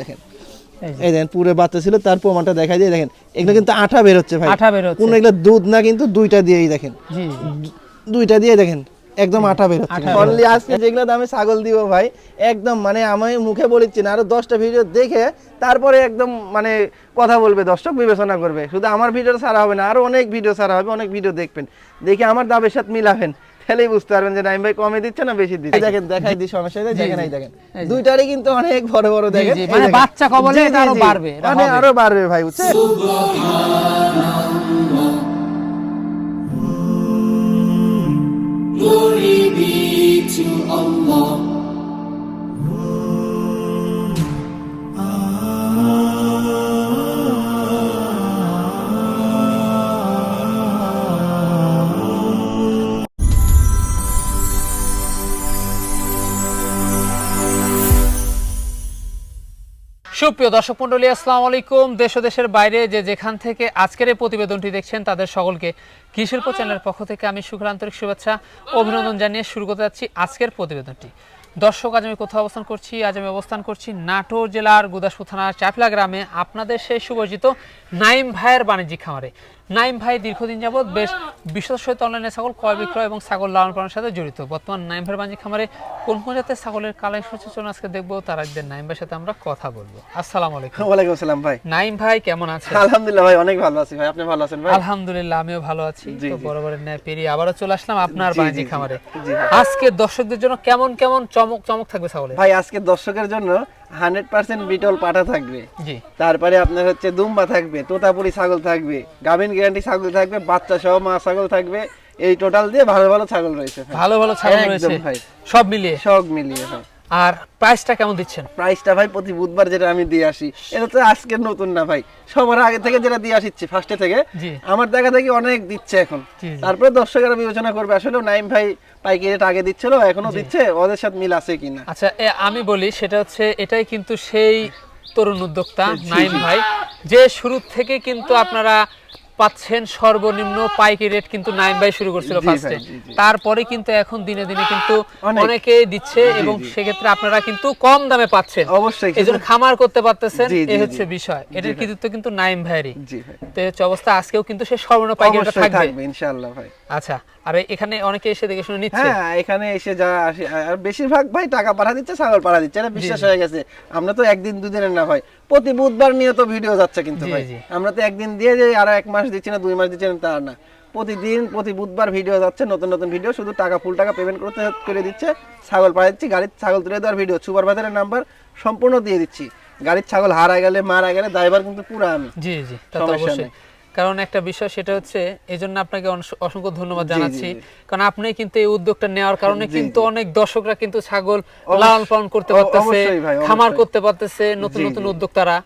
দেখেন। এই দেখেন পুরো বাচ্চা ছিল তার প্রমাণটা দেখাই দিয়ে দেখেন এগুলো কিন্তু আঠা বের হচ্ছে ভাই। আঠা বের হচ্ছে। কোনো এগুলো দুধ না কিন্তু দুইটা দিয়েই দেখেন। জি দুইটা দিয়ে দেখেন একদম আঠা বের হচ্ছে। অনলি আজকে যেগুলো দামে ছাগল দিব ভাই একদম মানে আমি মুখে বলিচ্ছি না আরও দশটা ভিডিও দেখে তারপরে একদম মানে কথা বলবে দর্শক বিবেচনা করবে। শুধু আমার ভিডিও ছাড়া হবে না আরও অনেক ভিডিও ছাড়া হবে অনেক ভিডিও দেখবেন। দেখে আমার দামের সাথে মিলাবেন। তাহলেই বুঝতে পারবেন যে নাইম ভাই কমে দিচ্ছে না বেশি দিচ্ছে। দেখেন দেখাই দিই সমস্যা নেই দেখেন। এই দেখেন। দুইটারই কিন্তু অনেক বড় বড় দেখেন। মানে বাচ্চা কবলে এটা আরও বাড়বে, মানে আরও বাড়বে ভাই বুঝছেন? Glory be to Allah. সুপ্রিয় দর্শক মন্ডলী আসসালামু আলাইকুম। দেশ দেশের বাইরে যে যেখান থেকে আজকের এই প্রতিবেদনটি দেখছেন, তাদের সকলকে কৃষিল্প চ্যানেলের পক্ষ থেকে আমি সুখের আন্তরিক শুভেচ্ছা, অভিনন্দন জানিয়ে শুরু করতে যাচ্ছি আজকের প্রতিবেদনটি। দর্শক, আজ আমি কোথাও অবস্থান করছি? আজ আমি অবস্থান করছি নাটোর জেলার গুদাসপুর থানার চাপলা গ্রামে। আপনাদের সেই সুপরিচিত নাইম ভাইয়ের বাণিজ্যিক খামারে। নাইম ভাই দীর্ঘদিন যাবৎ বেশ বিশ্বস্ত সহিত অনলাইনে ছাগল ক্রয় বিক্রয় এবং ছাগল লালন পালনের সাথে জড়িত। বর্তমান নাইম ভাইয়ের বাণিজ্যিক খামারে কোন কোন জাতের ছাগলের কালেকশন চলুন আজকে দেখব তার একদিন নাইম ভাইয়ের সাথে আমরা কথা বলব। আসসালামু আলাইকুম। ওয়ালাইকুম আসসালাম ভাই। নাইম ভাই কেমন আছেন? আলহামদুলিল্লাহ ভাই অনেক ভালো আছি ভাই। আপনি ভালো আছেন ভাই? আলহামদুলিল্লাহ আমিও ভালো আছি। তো। বরাবরের ন্যায় পেরিয়ে আবারও চলে আসলাম আপনার বাণিজ্যিক খামারে। আজকে দর্শকদের জন্য কেমন কেমন চমক চমক থাকবে ছাগলের? ভাই আজকে দর্শকের জন্য হান্ড্রেড পার্সেন্ট বিটল পাঠা থাকবে। তারপরে আপনার হচ্ছে দুম্বা থাকবে তোতাপুরি ছাগল থাকবে গাভিন গ্যারান্টি ছাগল থাকবে বাচ্চা সহ মা ছাগল থাকবে। এই টোটাল দিয়ে ভালো ভালো ছাগল রয়েছে ভালো ভালো ছাগল রয়েছে। ভাই। সব মিলিয়ে। সব মিলিয়ে ভাই। আর প্রাইসটা কেমন দিচ্ছেন? প্রাইসটা ভাই প্রতি বুধবার যেটা আমি দিয়ে আসি এটা তো আজকের নতুন না ভাই। সবার আগে থেকে যেটা দিয়ে আসিচ্ছি ফার্স্টে থেকে আমার দেখা দেখি অনেক দিচ্ছে এখন। তারপরে দর্শকেরা বিবেচনা করবে আসলে নাইম ভাই পাইকারি রেট আগে দিচ্ছিল এখনও দিচ্ছে ওদের সাথে মিল আছে কিনা? আচ্ছা আমি বলি সেটা হচ্ছে এটাই কিন্তু সেই তরুণ উদ্যোক্তা নাইম ভাই যে শুরু থেকে কিন্তু আপনারা পাচ্ছেন সর্বনিম্ন পাইকারি রেট কিন্তু নাইন বাই শুরু করছিল ফার্স্টে। তারপরে কিন্তু এখন দিনে দিনে কিন্তু অনেকে। দিচ্ছে এবং সেক্ষেত্রে আপনারা কিন্তু কম দামে পাচ্ছেন। অবশ্যই এই জন্য খামার করতে পারতেছেন এই হচ্ছে বিষয়। এটার কৃতিত্ব কিন্তু নাইম ভাইয়েরই। ভাই। তো এই হচ্ছে অবস্থা আজকেও কিন্তু সে সর্বনিম্ন পাইকি থাকবে। থাকবে ইনশাআল্লাহ ভাই। আচ্ছা আর এখানে অনেকে এসে দেখে শুনে নিচ্ছে। হ্যাঁ এখানে এসে যা আসে আর বেশিরভাগ ভাই টাকা পাঠা দিচ্ছে ছাগল পাঠা দিচ্ছে এটা বিশ্বাস হয়ে গেছে। আমরা তো একদিন দুদিনের না ভাই প্রতি বুধবার নিয়ে তো ভিডিও যাচ্ছে কিন্তু ভাই। আমরা তো একদিন দিয়ে যে আর এক মাস দিচ্ছি না দুই মাস দিচ্ছি না তা না। প্রতিদিন প্রতি বুধবার ভিডিও যাচ্ছে নতুন নতুন ভিডিও শুধু টাকা ফুল টাকা পেমেন্ট করতে করে দিচ্ছে ছাগল পাঠা দিচ্ছি গাড়ির ছাগল তুলে দেওয়ার ভিডিও সুপার বাজারের নাম্বার সম্পূর্ণ দিয়ে দিচ্ছি। গাড়ির ছাগল হারা গেলে মারা গেলে ড্রাইভার কিন্তু পুরো আমি। জি জি তা তো অবশ্যই। কারণ একটা বিষয় সেটা হচ্ছে এই জন্য আপনাকে অসংখ্য ধন্যবাদ জানাচ্ছি। কারণ আপনি কিন্তু এই উদ্যোগটা নেওয়ার কারণে কিন্তু অনেক দর্শকরা কিন্তু ছাগল লালন পালন করতে পারতেছে খামার করতে পারতেছে নতুন নতুন। উদ্যোক্তারা।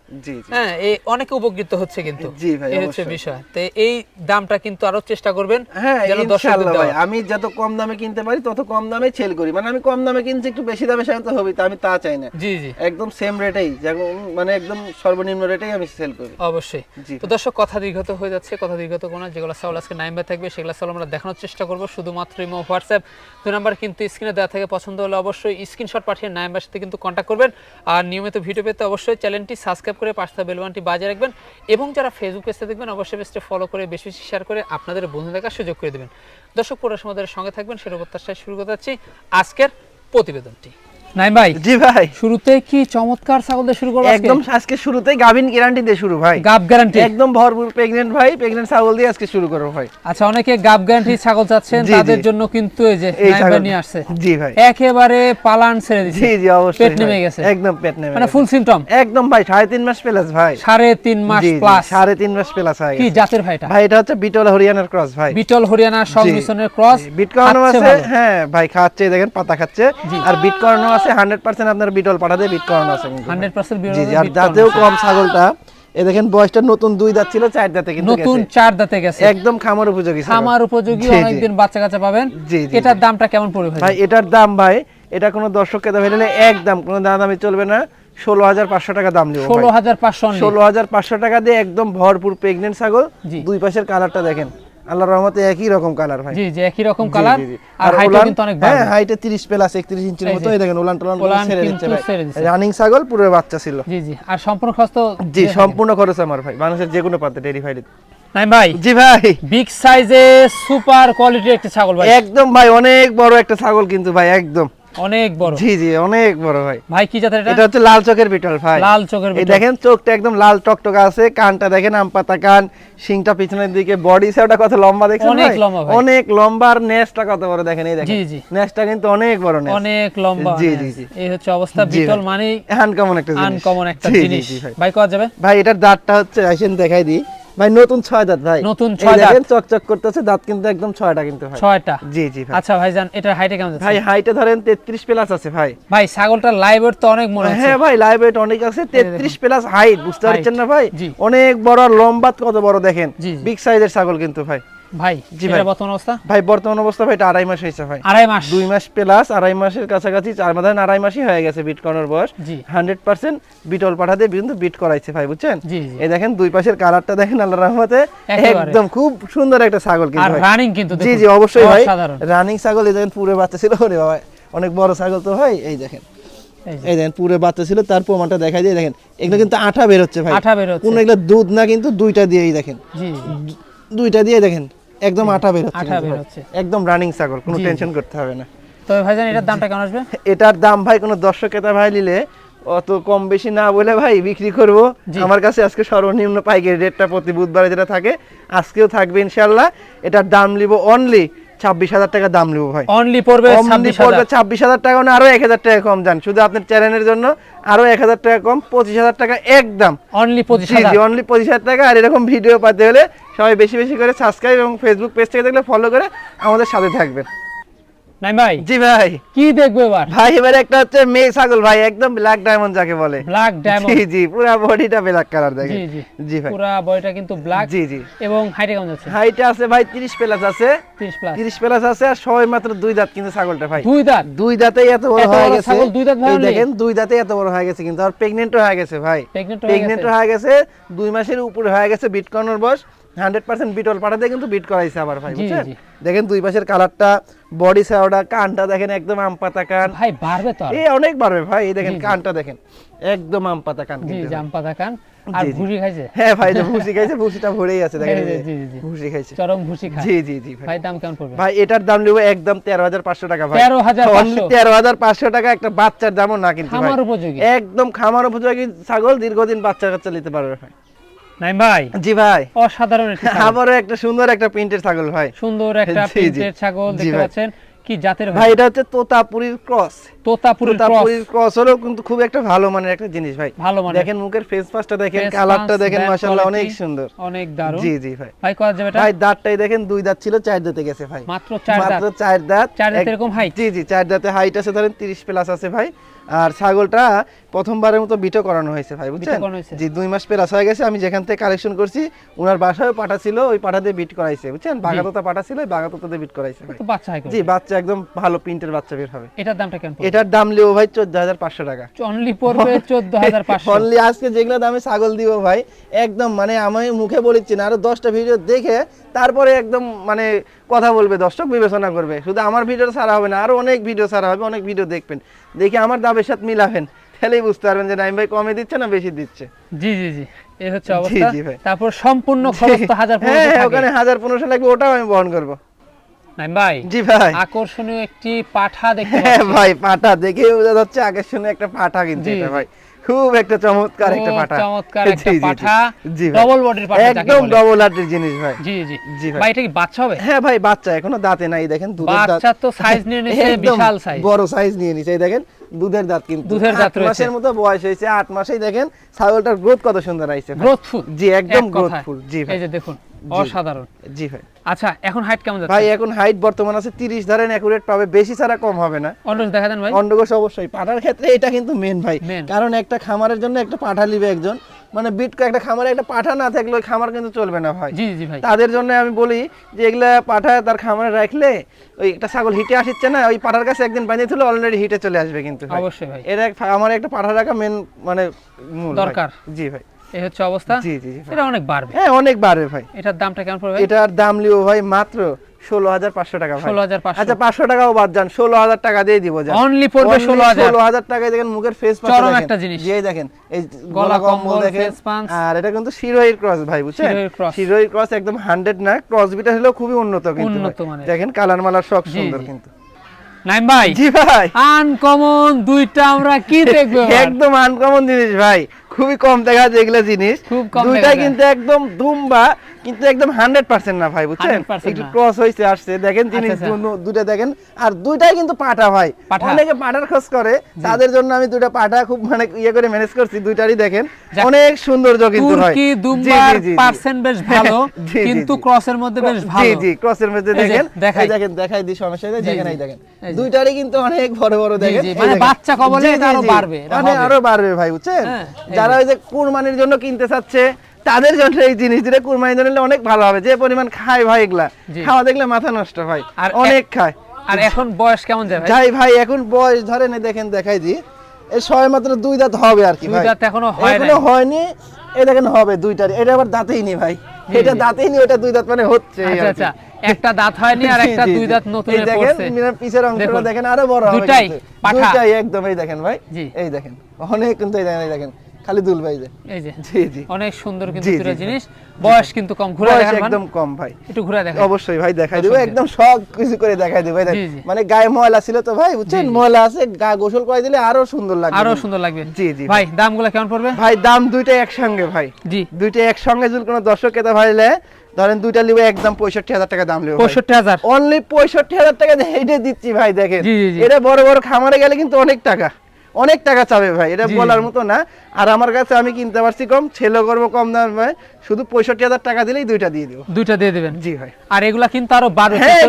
হ্যাঁ এই অনেকে উপকৃত হচ্ছে কিন্তু। এই হচ্ছে বিষয়। তো এই দামটা কিন্তু আরও চেষ্টা করবেন হ্যাঁ যেন দর্শকদের ভাই। আমি যত কম দামে কিনতে পারি তত কম দামে সেল করি। মানে আমি কম দামে কিনছি একটু বেশি দামে সেল তো হবেই তা আমি তা চাই না। জি জি। একদম সেম রেটেই যেমন মানে একদম সর্বনিম্ন রেটেই আমি সেল করি। অবশ্যই। তো দর্শক কথা দীর্ঘত হয়ে যাচ্ছে, কথা দীর্ঘত কোনো যেগুলো চাউল আজকে নাইম্বার থাকবে সেগুলো চাউল আমরা দেখানোর চেষ্টা করব। শুধুমাত্র ইমো হোয়াটসঅ্যাপ, দুই নাম্বার কিন্তু স্ক্রিনে দেওয়া থেকে, পছন্দ হলে অবশ্যই স্ক্রিনশট পাঠিয়ে নাইম্বার সাথে কিন্তু কন্ট্যাক্ট করবেন। আর নিয়মিত ভিডিও পেতে অবশ্যই চ্যানেলটি সাবস্ক্রাইব করে পাশে বেলবানটি বাজিয়ে রাখবেন। এবং যারা ফেসবুক পেজে দেখবেন, অবশ্যই পেজটি ফলো করে বেশি বেশি শেয়ার করে আপনাদের বন্ধু দেখার সুযোগ করে দেবেন। দর্শক, পুরো সমাজের সঙ্গে থাকবেন সেটা প্রত্যাশায় শুরু করতে যাচ্ছি আজকের প্রতিবেদনটি। নাইম ভাই? জি ভাই। শুরুতে কি চমৎকার ছাগল দিয়ে শুরু করব একদম আজকে শুরুতেই গ্যারান্টি দিয়ে শুরু ভাই। গাব গ্যারান্টি একদম ভরপুর ভাই ছাগল দিয়ে আজকে শুরু করব ভাই। আচ্ছা অনেকে গাব গ্যারান্টি ছাগল চাচ্ছেন তাদের জন্য কিন্তু এই যে ভাই ছাগল নিয়ে আসছে। জি ভাই। একেবারে পালান ছেড়ে জি জি অবশ্যই পেট নেমে গেছে। একদম পেট নেমে মানে ফুল সিমটম একদম ভাই সাড়ে তিন মাস প্লাস ভাই। সাড়ে তিন মাস জি, জি, প্লাস সাড়ে তিন মাস প্লাস হয়ে কি জাতের ভাইটা ভাই এটা হচ্ছে বিটল হরিয়ানার ক্রস ভাই। বিটল হরিয়ানা সংমিশ্রণের ক্রস বিট করানো খাচ্ছে আছে হ্যাঁ ভাই খাচ্ছে দেখেন পাতা খাচ্ছে। আর বিট করানো আছে হান্ড্রেড পার্সেন্ট আপনার বিটল পাঠাতে বিট করানো আছে 100% জি জি আর দাঁতেও কম ছাগলটা এ দেখেন বয়সটা নতুন দুই দাঁত ছিল চার দাঁতে কিন্তু নতুন চার দাঁতে গেছে। একদম খামার উপযোগী খামার উপযোগী। অনেকদিন বাচ্চা কাচ্চা পাবেন। এটার দামটা কেমন পড়বে ভাই? এটার দাম ভাই এটা কোনো দর্শককে দাম হলে এক দাম কোনো দাম দামি চলবে না। ষোলো হাজার পাঁচশো টাকা দাম দিব ষোলো হাজার পাঁচশো ষোলো হাজার পাঁচশো টাকা দিয়ে একদম ভরপুর প্রেগনেন্ট ছাগল। দুই পাশের কালারটা দেখেন। আল্লাহর রহমতে একই রকম কালার ভাই। জি জি একই রকম কালার। আর হাইটও কিন্তু অনেক হ্যাঁ বাড়বে হাইটে 30 প্লাস 31 ইঞ্চির মতো এই দেখেন টলান ছেড়ে দিচ্ছে ভাই। রানিং ছাগল পুরো বাচ্চা ছিল। জি জি আর সম্পূর্ণ খরচ তো জি সম্পূর্ণ খরচ আমার ভাই। বাংলাদেশের যে কোনো প্রান্তে ডেলিভারি নাই ভাই। জি ভাই। বিগ সাইজে সুপার কোয়ালিটির একটা ছাগল ভাই। একদম ভাই অনেক বড় একটা ছাগল কিন্তু ভাই একদম। অনেক বড়। জি জি অনেক বড় ভাই। ভাই কি জাতের এটা? এটা হচ্ছে লাল চোখের বিটল ভাই। লাল চোখের এই দেখেন চোখটা একদম লাল টকটকা আছে কানটা দেখেন আম পাতা কান শিংটা পিছনের দিকে বডি সেটা কত লম্বা দেখছেন অনেক লম্বা ভাই। অনেক লম্বা আর নেসটা কত বড় দেখেন এই দেখেন। জি, জি। নেসটা কিন্তু অনেক বড় নেস। অনেক লম্বা জি, জি, জি। এই হচ্ছে অবস্থা বিটল মানে। আনকমন একটা জিনিস। আনকমন একটা জিনিস। ভাই। ভাই কত যাবে? ভাই এটার দাঁতটা হচ্ছে আসেন দেখাই দিই। ভাই নতুন ছয় দাঁত ভাই। নতুন ছয় দাঁত। চকচক করতেছে দাঁত কিন্তু একদম ছয়টা কিন্তু ভাই। ছয়টা? জি জি ভাই। আচ্ছা ভাইজান এটার হাইটে কেমন আছে ভাই হাইটে ধরেন 33 প্লাস আছে ভাই। ভাই ছাগলটার লাইভ তো অনেক মনে হচ্ছে। হ্যাঁ ভাই লাইভ ওয়েট অনেক আছে 33 প্লাস হাইট বুঝতে পারছেন না ভাই? অনেক বড় আর লম্বা কত বড় দেখেন। বিগ সাইজের ছাগল কিন্তু ভাই। ভাই জি ভাই। বর্তমান অবস্থা? ভাই বর্তমান অবস্থা ভাই এটা আড়াই মাস হয়েছে ভাই। আড়াই মাস? দুই মাস প্লাস আড়াই মাসের কাছাকাছি চার মাস আড়াই মাসই হয়ে গেছে বিট করানোর বয়স। জি। হান্ড্রেড পার্সেন্ট বিটল কিন্তু বিট করাইছে ভাই বুঝছেন? এই দেখেন দুই পাশের কালারটা দেখেন আল্লাহ রহমতে একদম খুব সুন্দর একটা ছাগল কিন্তু রানিং কিন্তু জি জি অবশ্যই ভাই। রানিং ছাগল এই দেখেন পুরো বাচ্চা ছিল ওরে বাবা অনেক বড় ছাগল তো ভাই এই দেখেন। এই দেখেন পুরো বাচ্চা ছিল তার প্রমাণটা দেখাই দিয়ে দেখেন এগুলো কিন্তু আঠা বের হচ্ছে ভাই। আঠা বের হচ্ছে কোনো এগুলো দুধ না কিন্তু দুইটা দিয়েই দেখেন। জি। দুইটা দিয়ে দেখেন। একদম আঠা বের হচ্ছে আঠা বের হচ্ছে একদম রানিং ছাগল কোনো। টেনশন করতে হবে না। তবে ভাইজান এটার দামটা কেমন আসবে? এটার দাম ভাই কোনো দর্শক ক্রেতা ভাই নিলে অত কম বেশি না বলে ভাই বিক্রি করব। আমার কাছে আজকে সর্বনিম্ন পাইকারি রেটটা প্রতি বুধবারে যেটা থাকে আজকেও থাকবে ইনশাল্লাহ এটার দাম নিব অনলি ছাব্বিশ হাজার টাকা দাম নিব ভাই। অনলি পড়বে পড়বে ছাব্বিশ হাজার টাকা মানে আরও এক হাজার টাকা কম যান শুধু আপনার চ্যানেলের জন্য আরও এক হাজার টাকা কম পঁচিশ হাজার টাকা একদম। অনলি পঁচিশ জি অনলি পঁচিশ হাজার টাকা। আর এরকম ভিডিও পাতে হলে সবাই বেশি বেশি করে সাবস্ক্রাইব এবং ফেসবুক পেজ থেকে দেখলে ফলো করে আমাদের সাথে থাকবেন। নাই ভাই? জি ভাই। কি দেখব এবার? ভাই এবার একটা হচ্ছে মেয়ে ছাগল ভাই একদম ব্ল্যাক ডায়মন্ড যাকে বলে। ব্ল্যাক ডায়মন্ড জি জি পুরো বডিটা ব্ল্যাক কালার দেখেন। জি জি জি ভাই। পুরা বয়টা কিন্তু ব্ল্যাক জি জি। এবং হাইটে কেমন হাইটে আছে ভাই 30 প্লাস আছে। তিরিশ প্লাস 30 প্লাস আছে আর সবাই মাত্র দুই দাঁত কিন্তু ছাগলটা ভাই। দুই দাঁত? দুই দাঁতেই এত বড় হয়ে গেছে। ছাগল দুই দাঁত ভাই দেখেন দুই দাঁতে এত বড় হয়ে গেছে কিন্তু। আর প্রেগনেন্টও হয়ে গেছে ভাই। প্রেগনেন্ট হয়ে গেছে। দুই মাসের উপরে হয়ে গেছে বিট করানোর বয়স। হান্ড্রেড পার্সেন্ট বিটল পাঠাতে কিন্তু বিট করাইছে আবার ভাই বুঝছেন? দেখেন দুই পাশের কালারটা বডি সাওটা কানটা দেখেন একদম আম পাতা কান। ভাই বাড়বে তো এই অনেক বাড়বে ভাই এই দেখেন। কানটা দেখেন একদম আম পাতা কান জি জাম পাতা কান। আর। ভুসি খাইছে? হ্যাঁ ভাই যে ভুসি খাইছে ভুসিটা ভরেই আছে দেখেন জি, জি। ভুসি খাইছে। চরম ভুসি খায়। জি জি জি ভাই। দাম কেমন পড়বে? ভাই এটার দাম নেব একদম তেরো হাজার পাঁচশো টাকা ভাই। 13,500 তেরো হাজার পাঁচশো টাকা একটা বাচ্চার দামও না কিন্তু ভাই। খামার উপযোগী। একদম খামার উপযোগী ছাগল দীর্ঘদিন বাচ্চা কাচ্চা নিতে পারবে ভাই। নাই ভাই? জি ভাই। অসাধারণ। আবারও একটা সুন্দর একটা প্রিন্টের ছাগল ভাই। সুন্দর একটা। প্রিন্টের ছাগল দেখতে পাচ্ছেন। কি জাতের ভাই এটা হচ্ছে তোতাপুরির ক্রস। তোতাপুরের ক্রস। তোতাপুরির ক্রস হলেও কিন্তু খুব একটা ভালো মানের একটা জিনিস ভাই। ভালো মানে দেখেন মুখের ফেস পাসটা দেখেন কালারটা দেখেন মাশাআল্লাহ অনেক সুন্দর। অনেক দারুণ। জি জি ভাই। ভাই কত যাবে এটা? ভাই দাঁতটাই দেখেন দুই দাঁত ছিল চার দাঁতে গেছে ভাই। মাত্র চার দাঁত। মাত্র চার দাঁত। চার দাঁত এরকম height? জি জি চার দাঁতে হাইট আছে ধরেন 30 প্লাস আছে ভাই। আর ছাগলটা প্রথমবারের মতো বিটো করানো হয়েছে ভাই বুঝছেন? জি দুই মাস প্লাস হয়ে গেছে আমি যেখান থেকে কালেকশন করছি ওনার বাসায় পাঠা ছিল ওই পাঠা দিয়ে বিট করাইছে বুঝছেন? বাগাতোতা পাঠা ছিল ওই বাগাতোতা দিয়ে বিট করাইছে বাচ্চা জি বাচ্চা একদম ভালো প্রিন্টের বাচ্চা বের হবে। এটার দামটা কেমন এটার দাম লিও ভাই চোদ্দ হাজার পাঁচশো টাকা। অনলি পড়বে চোদ্দ হাজার পাঁচশো। অনলি আজকে যেগুলো দামে ছাগল দিব ভাই একদম মানে আমি মুখে বলেছি না আরও দশটা ভিডিও দেখে তারপরে একদম মানে কথা বলবে দর্শক বিবেচনা করবে। শুধু আমার ভিডিও ছাড়া হবে না আরও অনেক ভিডিও ছাড়া হবে অনেক ভিডিও দেখবেন। দেখে আমার দামের সাথে মিলাবেন। তাহলেই বুঝতে পারবেন যে নাইম ভাই কমে দিচ্ছে না বেশি দিচ্ছে। জি জি জি। এই হচ্ছে অবস্থা। তারপর সম্পূর্ণ খরচ তো হাজার হ্যাঁ ওখানে হাজার পনেরোশো লাগবে ওটাও আমি বহন করব। নাই ভাই জি ভাই। আকর্ষণীয় একটি পাঠা দেখতে হ্যাঁ ভাই পাঠা দেখে বোঝা যাচ্ছে আকর্ষণীয় একটা পাঠা কিন্তু এটা ভাই। খুব একটা চমৎকার একটা পাঠা। চমৎকার একটা। পাঠা। ডবল বডির পাঠা একদম ডবল হার্টের জিনিস ভাই। জি জি জি। ভাই। এটা কি বাচ্চা হবে? হ্যাঁ ভাই বাচ্চা এখনও দাঁতে নাই দেখেন দুধের দাঁত। বাচ্চা তো সাইজ নিয়ে নিছে বিশাল সাইজ বড় সাইজ নিয়ে নিছে দেখেন দুধের দাঁত কিন্তু। দুধের দাঁত রয়েছে। মাসের মতো বয়স হয়েছে আট মাসেই দেখেন ছাগলটার গ্রোথ কত সুন্দর আইছে। গ্রোথফুল জি একদম গ্রোথফুল জি ভাই। এই যে দেখুন। অসাধারণ। জি ভাই। আচ্ছা এখন হাইট কেমন ভাই এখন হাইট বর্তমান আছে 30 ধরেন একুরেট পাবে বেশি ছাড়া কম হবে না। অন্য দেখা দেন ভাই। অন্ডকোষ অবশ্যই। পাঠার ক্ষেত্রে এটা কিন্তু মেন ভাই। কারণ একটা খামারের জন্য একটা পাঠা নিবে একজন। মানে বিট একটা খামারে একটা পাঠা না থাকলে ওই খামার কিন্তু চলবে না ভাই। জি জি ভাই। তাদের জন্য আমি বলি যে এগুলা পাঠা তার খামারে রাখলে ওই একটা ছাগল হিটে আসছে না ওই পাঠার কাছে একদিন বানিয়ে তুলে অলরেডি হিটে চলে আসবে কিন্তু। অবশ্যই ভাই। এর এক আমার একটা পাঠা রাখা মেন মানে দরকার। জি ভাই। এই হচ্ছে অবস্থা? জি জি এটা অনেক বাড়বে। হ্যাঁ অনেক বাড়বে ভাই। এটার দামটা কেমন পড়বে? এটার দাম লিও ভাই মাত্র ষোলো হাজার পাঁচশো টাকা ভাই। 16,500 আচ্ছা পাঁচশো টাকাও বাদ যান ষোলো হাজার টাকা দিয়ে দিব যান। Only পড়বে 16,000 ষোলো হাজার। টাকায় দেখেন মুখের ফেস চরম একটা জিনিস। দেখেন এই গলা কম্বল দেখেন। আর এটা কিন্তু শিরোহির ক্রস ভাই বুঝছেন? শিরোহির ক্রস একদম হান্ড্রেড না ক্রস বিটা হলেও খুবই উন্নত কিন্তু। দেখেন কালার মালার সব সুন্দর কিন্তু। নাইম ভাই জি ভাই। আনকমন দুইটা আমরা কি দেখব? একদম আনকমন জিনিস ভাই। খুবই কম দেখা যায় এগুলা জিনিস যায়। কিন্তু একদম দুম্বা কিন্তু একদম হান্ড্রেড পার্সেন্ট না ভাই বুঝছেন? একটু ক্রস হয়েছে আসছে। দেখেন জিনিস আচ্ছা। দু- দুইটা দেখেন আর দুইটাই কিন্তু পাঠা ভাই। অনেকে পাঠার খোঁজ করে তাদের জন্য আমি দুইটা পাঠা খুব মানে ইয়ে করে ম্যানেজ করছি দুইটারই দেখেন। অনেক সৌন্দর্য কিন্তু হয়। তুর্কি জি, দুম্বার জি, জি, জি। পার্সেন্ট বেশ ভালো জি, জি, কিন্তু জি। ক্রসের মধ্যে বেশ ভালো। জি ক্রসের মধ্যে দেখেন। দেখাই। দেখেন দেখাই দি সমস্যা নেই দেখেন এই দেখেন। দুইটারই কিন্তু অনেক বড় বড় দেখেন। মানে বাচ্চা কবলে জি, জি, আরও বাড়বে, মানে আরও বাড়বে ভাই বুঝছেন? হ্যাঁ, যারা ওই যে কুরবানির জন্য কিনতে চাচ্ছে তাদের জন্য এই জিনিস যেটা কুরবানির জন্য অনেক ভালো হবে। যে পরিমাণ খায় ভাই এগুলা খাওয়া দেখলে মাথা নষ্ট হয় আর অনেক খায়। আর এখন বয়স কেমন যায় যাই ভাই এখন বয়স ধরেন দেখেন দেখাই দি। এই সবাই মাত্র দুই দাঁত হবে আর কি ভাই। দাঁত এখনও হয় এখনও হয়নি এই দেখেন হবে দুইটার এটা আবার দাঁতেই নি ভাই। এটা দাঁতেই নি ওটা দুই দাঁত মানে হচ্ছে আচ্ছা আচ্ছা একটা দাঁত হয়নি আর একটা দুই দাঁত নতুন এই দেখেন মিনার পিছের অংশটা দেখুন। দেখেন আরও বড় হবে দুইটাই পাঠা। দুইটাই একদম এই দেখেন ভাই। এই দেখেন অনেক কিন্তু এই দেখেন এই দেখেন। খালি দুল ভাই যে। এই যে। জি জি। অনেক সুন্দর কিন্তু দুটো জিনিস। বয়স কিন্তু কম। ঘুরে দেখান। একদম কম ভাই। একটু ঘুরে দেখান। অবশ্যই ভাই দেখাই দেবো। একদম সব কিছু করে দেখাই দেবো। ভাই। মানে গায়ে ময়লা ছিল তো ভাই বুঝছেন। ময়লা আছে গা গোসল করে দিলে আরও সুন্দর লাগবে। আরও সুন্দর লাগবে। জি, জি, ভাই দামগুলো কেমন পড়বে? ভাই দাম দুইটাই একসঙ্গে ভাই। জি। দুইটা একসঙ্গে যদি কোনো দর্শক কেতা ভাইলে ধরেন দুইটা লিবো একদম পঁয়ষট্টি হাজার টাকা দাম লিবো পঁয়ষট্টি হাজার। অনলি পঁয়ষট্টি হাজার টাকা এইটা দিচ্ছি ভাই দেখেন। এটা বড় বড় খামারে গেলে কিন্তু অনেক টাকা। অনেক টাকা চাবে ভাই এটা বলার মতো না। আর আমার কাছে আমি কিনতে পারছি কম ছেলে করব কম দাম ভাই। শুধু পঁয়ষট্টি হাজার টাকা দিলেই দুইটা দিয়ে দিব। দুইটা দিয়ে দিবেন? জি ভাই। আর এগুলা কিন্তু আরও বাড়বে হ্যাঁ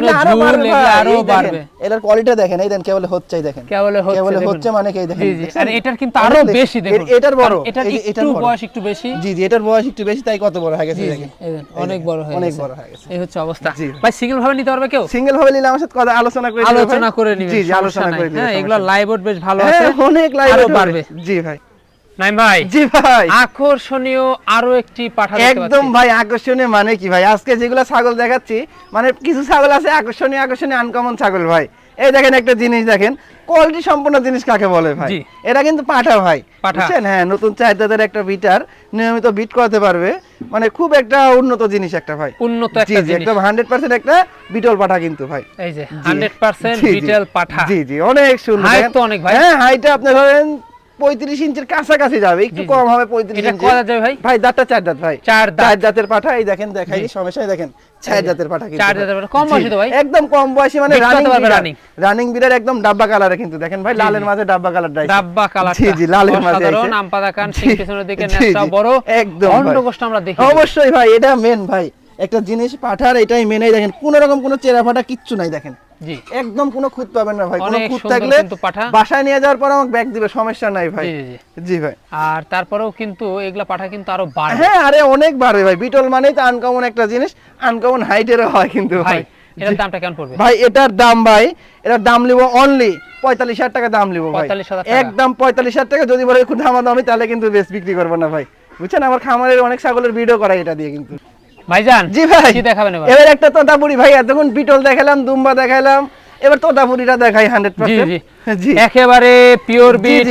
আরও বাড়বে এটার কোয়ালিটি দেখেন এই দেন কেবল হচ্ছেই দেখেন। কেবলে হচ্ছে কেবল হচ্ছে মানে কি দেখেন আর এটার কিন্তু আরও বেশি দেখুন। এটার বড়। এটার এটার একটু বয়স একটু বেশি। জি জি এটার বয়স একটু বেশি তাই কত বড় হয়ে গেছে দেখেন। অনেক বড় হয়ে অনেক বড় হয়ে গেছে। এই হচ্ছে অবস্থা। ভাই সিঙ্গেল ভাবে নিতে পারবে কেউ? সিঙ্গেল ভাবে নিলে আমার সাথে কথা আলোচনা করে আলোচনা করে নিবে জি জি আলোচনা করে দিবে হ্যাঁ এগুলা। লাইভ বেশ ভালো হ্যাঁ, আছে। অনেক লাইভ বাড়বে। জি ভাই। নাইম ভাই জি ভাই। আকর্ষণীয় আরও একটি পাঠা একদম ভাই আকর্ষণীয় মানে কি ভাই? আজকে যেগুলো ছাগল দেখাচ্ছি মানে কিছু ছাগল আছে আকর্ষণীয় আকর্ষণীয় আনকমন ছাগল ভাই। এই দেখেন একটা জিনিস দেখেন। কোয়ালিটি সম্পূর্ণ জিনিস কাকে বলে ভাই? এটা কিন্তু পাঠা ভাই। বুঝছেন? হ্যাঁ নতুন চাহিদাদের একটা বিটার নিয়মিত বিট করাতে পারবে। মানে খুব একটা উন্নত জিনিস একটা ভাই। উন্নত একটা জিনিস। একদম হান্ড্রেড পার্সেন্ট একটা বিটল পাঠা কিন্তু ভাই। এই যে জি। হান্ড্রেড পার্সেন্ট জি, জি। পাঠা। জি জি অনেক সুন্দর। হাইট তো অনেক ভাই। হ্যাঁ হাইটটা আপনি ধরেন পঁয়ত্রিশ ইঞ্চির কাছাকাছি যাবে একটু। কম হবে পঁয়ত্রিশ ভাই? ভাই দাঁতটা চার দাঁত ভাই। চার চার জাতের পাঠা এই দেখেন দেখাই জি। সমস্যায় দেখেন চার জাতের পাঠা চার জাতের পাঠা। কম বয়সী তো ভাই? একদম কম বয়সী মানে রানিং একদম ডাব্বা কালারে কিন্তু দেখেন ভাই লালের মাঝে ডাব্বা কালার ডাব্বা কালার জি জি লালের মাঝে সাধারণ আইছে। আম পাতা কান জি, পিছনের দিকে নেটটা বড়। একদম আমরা দেখি। অবশ্যই ভাই এটা মেন ভাই। একটা জিনিস পাঠার এটাই মেনে দেখেন কোন রকম কোনো চেরা ফাটা কিচ্ছু নাই দেখেন। একদম কোনো খুঁত পাবেন না ভাই কোনো খুঁত থাকলে বাসায় নিয়ে যাওয়ার পর আমাকে ব্যাগ দিবে সমস্যা নাই ভাই। জি, ভাই। আর তারপরেও কিন্তু এগুলা পাঠা কিন্তু আরও বাড়বে হ্যাঁ আরে অনেক বাড়বে ভাই বিটল মানেই তো আনকমন একটা জিনিস আনকমন হাইটেরও হয় কিন্তু ভাই এটার দামটা কেমন পড়বে? ভাই এটার দাম ভাই এটার দাম লিবো অনলি পঁয়তাল্লিশ হাজার টাকা দাম লিবো ভাই। একদম পঁয়তাল্লিশ হাজার টাকা যদি বলে একটু দামাদামি তাহলে কিন্তু বেশ বিক্রি করব না ভাই। বুঝছেন? আমার খামারের অনেক ছাগলের ভিডিও করাই এটা দিয়ে কিন্তু। ভাইজান জি ভাই। কি দেখাবেন এবার? একটা তোতাপুরি ভাই এতক্ষণ বিটল দেখালাম দুম্বা দেখালাম এবার তোতাপুরিটা দেখাই হান্ড্রেড জি জি। জি। একেবারে পিওর জি, বিট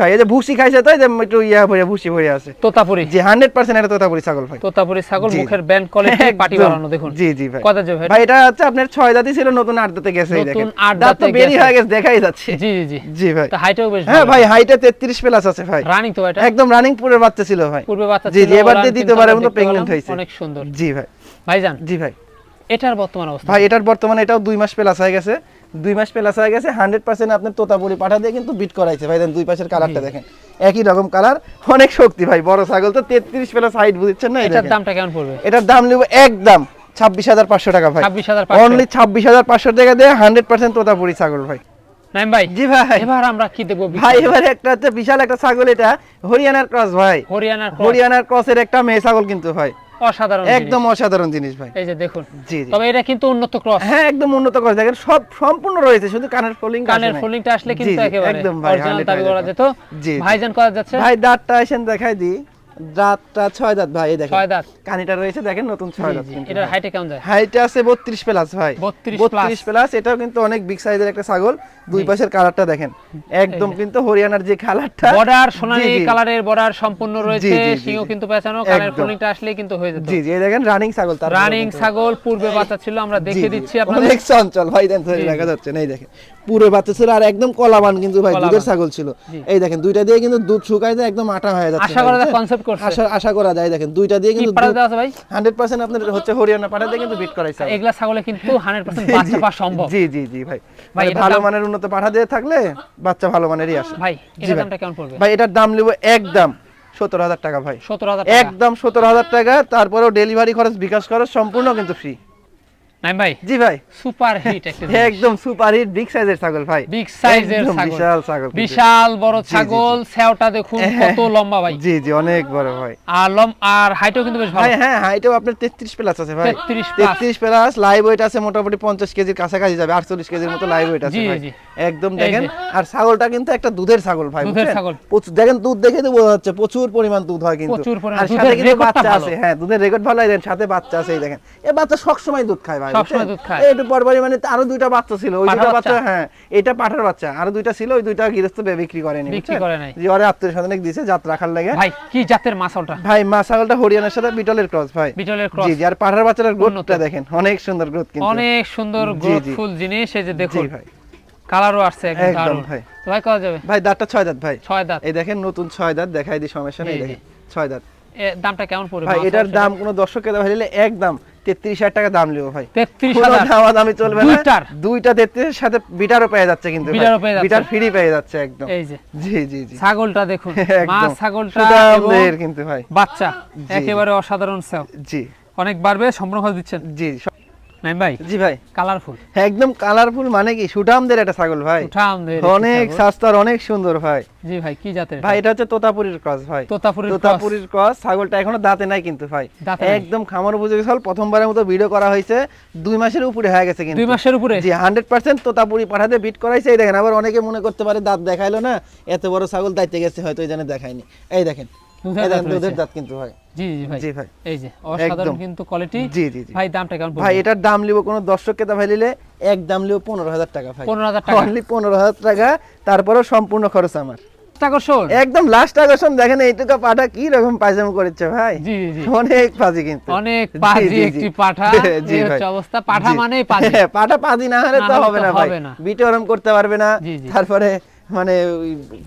ভাই এই যে ভুসি খাইছে তো এই যে একটু ইয়া ভরে ভুসি ভরে আছে। তোতাপুরি। জি হান্ড্রেড পার্সেন্ট এটা তোতাপুরি ছাগল ভাই। তোতাপুরি ছাগল মুখের ব্যান্ড কোয়ালিটি পাটি বানানো দেখুন। জি জি ভাই। কথা যাবে ভাই এটা হচ্ছে আপনার ছয় দাঁতই ছিল নতুন আট দাঁতে গেছে এই দেখেন। আট দাঁত তো বেরি হয়ে গেছে দেখাই যাচ্ছে। জি জি জি। ভাই। তো হাইটেও বেশ হ্যাঁ ভাই হাইটে তেত্রিশ প্লাস আছে ভাই। রানিং তো এটা? একদম রানিং পুরের বাচ্চা ছিল ভাই। পূর্বে বাচ্চা ছিল, জি, এবার দিয়ে দ্বিতীয়বারের মতো pregnant হয়েছে। অনেক সুন্দর। জি ভাই। ভাইজান? জি ভাই। এটার বর্তমান অবস্থা। ভাই এটার বর্তমানে এটাও দুই মাস প্লাস হয়ে গেছে। দুই মাস প্লাস হয়ে গেছে হান্ড্রেড পার্সেন্ট আপনার তোতাপুরি পাঠা দিয়ে কিন্তু বিট করাইছে। ভাই দেন দুই পাশের কালারটা দেখেন। একই রকম কালার অনেক শক্তি ভাই বড় ছাগল তো তেত্রিশ প্লাস হাইট বুঝছেন না? এটার দামটা কেমন পড়বে? এটার দাম নেব একদম ছাব্বিশ হাজার পাঁচশো টাকা ভাই। 26,500 অনলি ছাব্বিশ হাজার পাঁচশো টাকা দিয়ে হান্ড্রেড পার্সেন্ট তোতাপুরি ছাগল ভাই। নাইম ভাই জি ভাই। এবার আমরা কি দেখব ভাই এবারে একটা হচ্ছে বিশাল একটা ছাগল এটা হরিয়ানার ক্রস ভাই। হরিয়ানার হরিয়ানার ক্রসের একটা মেয়ে ছাগল কিন্তু ভাই। অসাধারণ একদম অসাধারণ জিনিস ভাই। এই যে দেখুন। জি তবে এটা কিন্তু উন্নত ক্রস হ্যাঁ একদম উন্নত ক্রস দেখেন সব সম্পূর্ণ রয়েছে শুধু কানের ফোলিং কানের ফোলিংটা আসলে কিন্তু একেবারে একদম ভাই অরিজিনাল দাবি করা যেত। ভাইজান করা যাচ্ছে? ভাই দাঁতটা এসেন দেখাই দি দাঁতটা ছয় দাঁত ভাই দেখেন। ছয় দাঁত। কানিটা রয়েছে দেখেন নতুন ছয় দাঁত এটার হাইটে কেমন যায়? হাইটটা আছে বত্রিশ প্লাস ভাই। 32 প্লাস এটাও কিন্তু অনেক বিগ সাইজের একটা ছাগল। দুই পাশের কালারটা দেখেন। একদম কিন্তু হরিয়ানার যে কালারটা বর্ডার সোনালী। কালারের বর্ডার সম্পূর্ণ রয়েছে জি। কিন্তু। ফোনিংটা আসলেই কিন্তু হয়ে যেত। জি জি এই দেখেন রানিং ছাগল তার রানিং ছাগল পূর্বে বাচ্চা ছিল আমরা দেখিয়ে দিচ্ছি আপনাদের। অনেক চঞ্চল ভাই দেন ধরে দেখা যাচ্ছে না এই দেখেন। পুরো বাচ্চা ছিল আর একদম কলাবান কিন্তু ভাই দুধের ছাগল ছিল। এই দেখেন দুইটা দিয়ে কিন্তু দুধ শুকায় যায় একদম আটা হয়ে যাচ্ছে আশা করা যায় কনসেপ্ট করছে। আশা আশা করা যায় দেখেন দুইটা দিয়ে কিন্তু ভাই? হান্ড্রেড পার্সেন্ট আপনার হচ্ছে হরিয়ানা পাঠাতে কিন্তু বিট করাইছে এগুলা ছাগলে কিন্তু হান্ড্রেড পার্সেন্ট বাচ্চা পাওয়া সম্ভব। জি জি জি ভাই। ভাই, মানে ভালো মানের উন্নত পাঠা দিয়ে থাকলে বাচ্চা ভালো মানেরই আসে। ভাই জি এটার দামটা কেমন পড়বে? ভাই এটার দাম নেব একদম সতেরো হাজার টাকা ভাই। সতেরো হাজার একদম সতেরো হাজার টাকা তারপরেও ডেলিভারি খরচ বিকাশ খরচ সম্পূর্ণ কিন্তু ফ্রি নাইম ভাই জি ভাই। সুপার হিট একটা একদম সুপার হিট বিগ সাইজের ছাগল ভাই। বিগ সাইজের ছাগল। বিশাল ছাগল বিশাল বড়। ছাগল দেখুন কত লম্বা ভাই। জি জি অনেক বড় ভাই। আর লম আর হাইটও কিন্তু বেশ ভালো। হ্যাঁ হাইটও আপনার তেত্রিশ প্লাস আছে ভাই। 33 plus। তেত্রিশ প্লাস লাইভ ওয়েট আছে মোটামুটি পঞ্চাশ কেজির কাছাকাছি যাবে আটচল্লিশ কেজির মতো লাইভ ওয়েট আছে ভাই। একদম দেখেন আর ছাগলটা কিন্তু একটা দুধের ছাগল ভাই দুধের ছাগল। প্রচুর দেখেন দুধ দেখে তো বোঝা যাচ্ছে প্রচুর পরিমাণ দুধ হয় কিন্তু। আর সাথে কিন্তু বাচ্চা আছে হ্যাঁ দুধের রেকর্ড ভালো সাথে বাচ্চা আছে এই দেখেন। এ বাচ্চা সবসময় দুধ খায় ভাই। একটু পরপরই মানে আরও দুইটা বাচ্চা ছিল ওই দুইটা বাচ্চা? হ্যাঁ এটা পাঠার বাচ্চা আরও দুইটা ছিল ওই দুইটা গৃহস্থ বিক্রি করেনি বিক্রি করে নাই। আত্মীয় স্বজনে দিছে জাত রাখার লাগে। ভাই কি জাতের মাছলটা? ভাই হরিয়ানার সাথে বিটলের ক্রস ভাই। বিটলের ক্রস। জি আর পাঠার বাচ্চাটার গ্রোথটা দেখেন অনেক সুন্দর গ্রোথ কিন্তু। অনেক সুন্দর। গ্রোথফুল জিনিস এই যে দেখুন। ভাই। কালারও আসছে একদম দারুণ। ভাই। ভাই যাবে? ভাই দাঁতটা ছয় দাঁত ভাই। ছয় দাঁত। এই দেখেন নতুন ছয় দাঁত দেখাই দিই সমস্যা নেই। দেখেন ছয় দাঁত। দামটা কেমন পড়বে ভাই এটার দাম কোনো দর্শককে দেওয়া হলে একদম তেত্রিশ হাজার টাকা দাম লিবো ভাই। তেত্রিশ হাজার। দামি চলবে দুইটার? দুইটা সাথে বিটারও পেয়ে যাচ্ছে কিন্তু বিটারও পেয়ে যাচ্ছে। বিটার ফ্রি পেয়ে যাচ্ছে একদম। এই যে। জি জি জি। ছাগলটা দেখুন। ছাগলটা কিন্তু ভাই। বাচ্চা। একেবারে অসাধারণ জি। অনেক বাড়বে সম্পূর্ণ দিচ্ছেন। জি। নাইম ভাই? জি ভাই। কালারফুল। একদম কালারফুল মানে কি? সুঠামদের একটা ছাগল ভাই। উঠাম অনেক ছাগল। অনেক সুন্দর ভাই। জি ভাই কি জাতের ভাই এটা? হচ্ছে তোতাপুরির ক্রস ভাই। তোতাপুরির cross। ক্রস। ছাগলটা এখনও দাঁতে নাই কিন্তু ভাই। একদম খামার উপযোগী ছাগল। প্রথমবারের মতো ভিডিও করা হয়েছে। দুই মাসের উপরে হয়ে গেছে কিন্তু। দুই মাসের উপরে? জি হান্ড্রেড পার্সেন্ট তোতাপুরি পাঠাতে বিট করাইছে। এই দেখেন আবার অনেকে মনে করতে পারে দাঁত দেখাইলো না। এত বড় ছাগল দাইতে গেছে হয়তো এই জন্য দেখায়নি। এই দেখেন দুধের দাঁত কিন্তু ভাই। জি জি ভাই। জি ভাই। এই যে অসাধারণ কিন্তু কোয়ালিটি জি জি ভাই দামটা কেমন ভাই এটার দাম লিবো কোনো দর্শককে তা ভাই নিলে এক দাম লিবো পনেরো হাজার টাকা ভাই। 15,000 টাকা। অনলি পনেরো হাজার টাকা তারপরেও সম্পূর্ণ খরচ আমার। আকর্ষণ একদম লাস্ট আকর্ষণ দেখেন এইটুকু পাঠা কি রকম পায়জামা করেছে ভাই। জি জি অনেক পাজি কিন্তু। অনেক পাজি। একটি পাঠা। জি অবস্থা। পাঠা। মানেই পাজি। হ্যাঁ, পাঠা পাজি না হলে তো হবে না ভাই। হবে না। বিটে ওরম করতে পারবে না। তারপরে মানে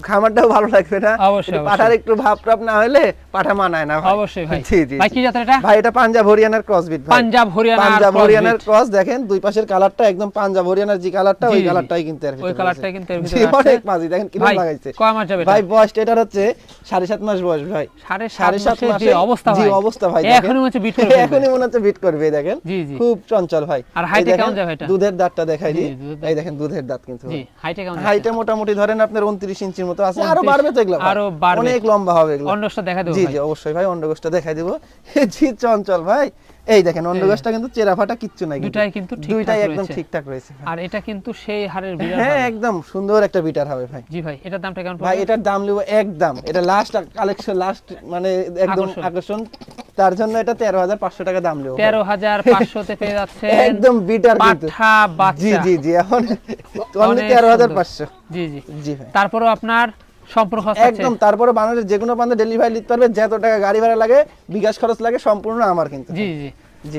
খামারটাও ভালো লাগবে না। অবশ্যই, পাঠার একটু ভাব টাপ না হলে পাঠা মানায় না ভাই। অবশ্যই ভাই। জি জি ভাই কি জাতের এটা? ভাই এটা পাঞ্জাব হরিয়ানার ক্রসবিট ভাই। পাঞ্জাব হরিয়ানা পাঞ্জাব হরিয়ানার ক্রস দেখেন দুই পাশের কালারটা একদম পাঞ্জাব হরিয়ানার যে কালারটা ওই কালারটাই কিন্তু এর ওই কালারটাই। কিন্তু এর ভিতরে আছে। অনেক মাঝি দেখেন কীরকম ভাই লাগাইছে। কয় মাস যাবে ভাই বয়সটা এটার হচ্ছে সাড়ে সাত মাস বয়স ভাই। সাড়ে সাড়ে সাত সাত মাসের যে মাসে অবস্থা জি অবস্থা ভাই এখনই মনে হচ্ছে বিট করে ফেলবে। এখনই মনে হচ্ছে বিট করবে দেখেন। জি, জি। খুব চঞ্চল ভাই। আর দেখেন, কেমন যাবে এটা? দুধের দাঁতটা দেখাই দিই। এই দেখেন দুধের দাঁত কিন্তু জি ভাই। হাইটে কেমন হাইটে মোটামুটি ধরেন আপনার উনত্রিশ ইঞ্চির মতো আছে আরও বাড়বে তো এগুলো আরও বাড়বে। অনেক লম্বা হবে এগুলো। দেখা দেবো জি জি অবশ্যই ভাই অন্ডগোষ্ঠ দেখাই দিব। জি চঞ্চল ভাই। এই দেখেন অন্ডগোষ্ঠটা কিন্তু চেরা ফাটা কিচ্ছু নাই দুটাই কিন্তু। দুইটাই একদম ঠিকঠাক রয়েছে আর এটা কিন্তু সেই হারের বিড়াল হ্যাঁ একদম সুন্দর একটা বিটার হবে ভাই। জি ভাই এটার দামটা কেমন ভাই এটার দাম লিব একদম। এটা লাস্ট কালেকশন লাস্ট মানে একদম আকর্ষণ। তার জন্য এটা তেরো হাজার পাঁচশো টাকা দাম লিব তেরো হাজার পাঁচশোতে পেয়ে যাচ্ছে একদম বিটার কিন্তু। পাঠা জি বাচ্চা। জি জি এখন অনলি অনেক তেরো হাজার সুন্দর। পাঁচশো। জি জি। জি ভাই। তারপরেও আপনার সম্পূর্ণ খরচ একদম তারপরে বাংলাদেশ যে কোনো প্রান্তে ডেলিভারি পারবে যত টাকা গাড়ি ভাড়া লাগে বিকাশ খরচ লাগে সম্পূর্ণ আমার কিন্তু। জি জি।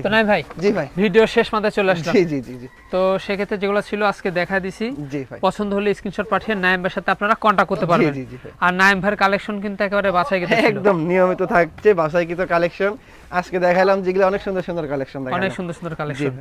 তো নাই ভাই জি ভাই। ভিডিও শেষ মাথায় চলে আসলাম। জি জি জি তো সেক্ষেত্রে যেগুলো ছিল আজকে দেখা দিছি। জি ভাই। পছন্দ হলে স্ক্রিনশট পাঠিয়ে নাইম ভাইয়ের সাথে আপনারা কন্ট্যাক্ট করতে পারবেন। জি, জি, আর নাইম ভাইয়ের কালেকশন কিন্তু একেবারে বাছাই কিন্তু একদম নিয়মিত থাকছে বাসায় কিছু কালেকশন আজকে দেখালাম যেগুলো অনেক সুন্দর সুন্দর কালেকশন অনেক সুন্দর সুন্দর কালেকশন।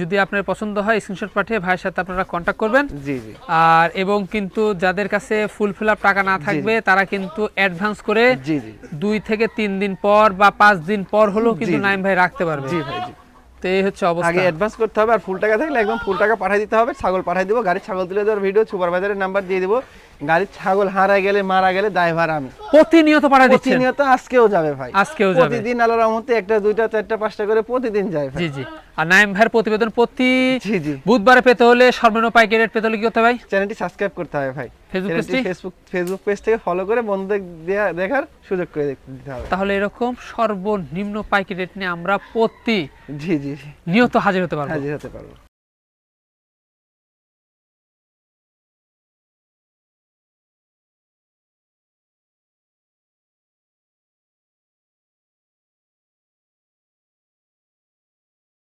যদি আপনার পছন্দ হয় স্ক্রিনশট পাঠিয়ে ভাইয়ের সাথে আপনারা কন্ট্যাক্ট করবেন। জি জি। আর এবং কিন্তু যাদের কাছে ফুল ফিল আপ টাকা না থাকবে তারা কিন্তু অ্যাডভান্স করে জি জি। দুই থেকে তিন দিন পর বা পাঁচ দিন পর হলেও কিন্তু। নাইম ভাই রাখতে পারবে। জি ভাই জি। তো এই হচ্ছে অবস্থা। আগে অ্যাডভান্স করতে হবে আর ফুল টাকা থাকলে একদম ফুল টাকা পাঠিয়ে দিতে হবে। ছাগল পাঠিয়ে দিব গাড়ির ছাগল তুলে দেওয়ার ভিডিও সুপারভাইজারের নাম্বার দিয়ে দিব। গাড়ির ছাগল হারা গেলে মারা গেলে ড্রাইভার আমি। প্রতিনিয়ত পাঠা দিচ্ছেন? প্রতিনিয়ত আজকেও যাবে ভাই। আজকেও যাবে। প্রতিদিন আল্লাহর রহমতে একটা দুইটা চারটা পাঁচটা করে প্রতিদিন যায় ভাই। জি জি। আর নাইম ভাইয়ের প্রতিবেদন প্রতি জি জি। বুধবারে পেতে হলে সর্বনিম্ন পাইকারি রেট পেতে হলে কি করতে হয় ভাই? চ্যানেলটি সাবস্ক্রাইব করতে হবে ভাই। ফেসবুক? ফেসবুক ফেসবুক পেজ থেকে ফলো করে বন্ধুদের দেয়া- দেখার সুযোগ করে দিতে হবে। তাহলে এরকম সর্বনিম্ন পাইকারি রেট নিয়ে আমরা প্রতি জি জি জি। নিয়ত হাজির হতে পারব। হাজির হতে পারব।